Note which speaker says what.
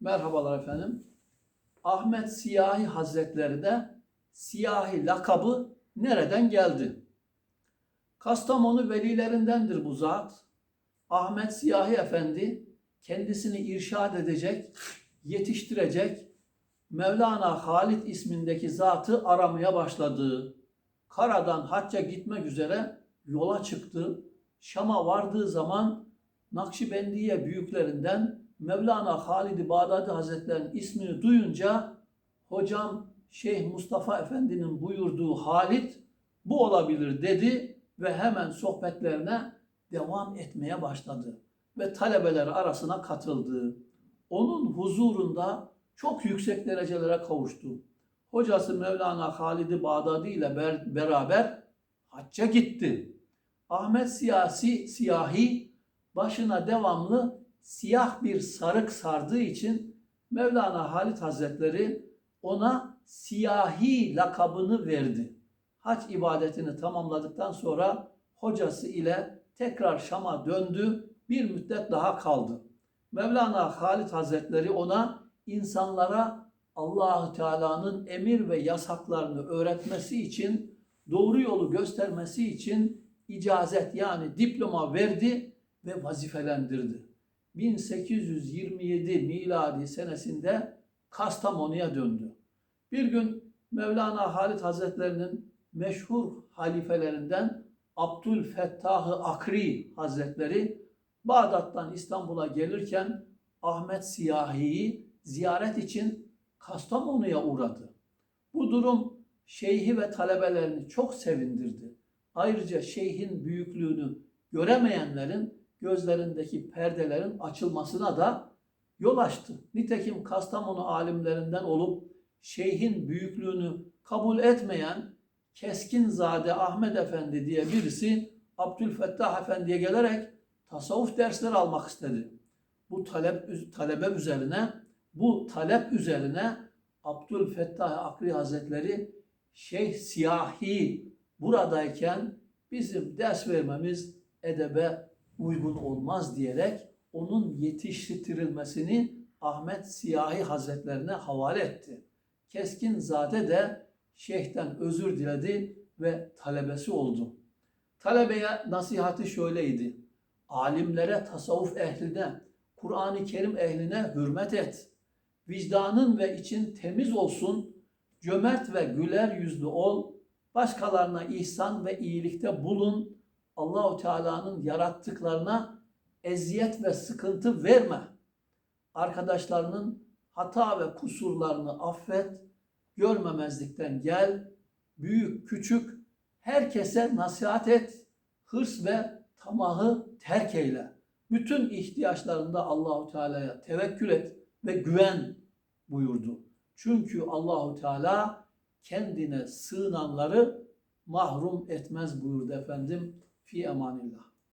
Speaker 1: Merhabalar efendim. Ahmet Siyahi Hazretleri de Siyahi lakabı nereden geldi? Kastamonu velilerindendir bu zat. Ahmet Siyahi Efendi kendisini irşad edecek, yetiştirecek Mevlana Halid ismindeki zatı aramaya başladı. Karadan hacca gitmek üzere yola çıktı. Şam'a vardığı zaman Nakşibendiye büyüklerinden Mevlana Halid-i Bağdadi Hazretleri'nin ismini duyunca hocam Şeyh Mustafa Efendi'nin buyurduğu Halid bu olabilir dedi ve hemen sohbetlerine devam etmeye başladı ve talebeleri arasına katıldı. Onun huzurunda çok yüksek derecelere kavuştu. Hocası Mevlana Halid-i Bağdadi ile ber- beraber hacca gitti. Ahmet Siyasi Siyahi başına devamlı siyah bir sarık sardığı için Mevlana Halit Hazretleri ona siyahi lakabını verdi. Hac ibadetini tamamladıktan sonra hocası ile tekrar Şam'a döndü. Bir müddet daha kaldı. Mevlana Halit Hazretleri ona insanlara Allahu Teala'nın emir ve yasaklarını öğretmesi için, doğru yolu göstermesi için icazet yani diploma verdi ve vazifelendirdi. 1827 miladi senesinde Kastamonu'ya döndü. Bir gün Mevlana Halit Hazretlerinin meşhur halifelerinden Abdülfettah-ı Akri Hazretleri Bağdat'tan İstanbul'a gelirken Ahmet Siyahi'yi ziyaret için Kastamonu'ya uğradı. Bu durum şeyhi ve talebelerini çok sevindirdi. Ayrıca şeyhin büyüklüğünü göremeyenlerin gözlerindeki perdelerin açılmasına da yol açtı. Nitekim Kastamonu alimlerinden olup şeyhin büyüklüğünü kabul etmeyen Keskinzade Ahmet Efendi diye birisi Abdülfettah Efendi'ye gelerek tasavvuf dersleri almak istedi. Bu talep talebe üzerine bu talep üzerine Abdülfettah Akri Hazretleri Şeyh Siyahi buradayken bizim ders vermemiz edebe uygun olmaz diyerek onun yetiştirilmesini Ahmet Siyahi Hazretlerine havale etti. Keskinzade de şeyhten özür diledi ve talebesi oldu. Talebeye nasihati şöyleydi. Alimlere, tasavvuf ehline, Kur'an-ı Kerim ehline hürmet et. Vicdanın ve için temiz olsun. Cömert ve güler yüzlü ol. Başkalarına ihsan ve iyilikte bulun. Allahu Teala'nın yarattıklarına eziyet ve sıkıntı verme. Arkadaşlarının hata ve kusurlarını affet. Görmemezlikten gel. Büyük küçük herkese nasihat et. Hırs ve tamahı terk eyle. Bütün ihtiyaçlarında Allahu Teala'ya tevekkül et ve güven buyurdu. Çünkü Allahu Teala kendine sığınanları mahrum etmez buyurdu efendim. Fi emanillah.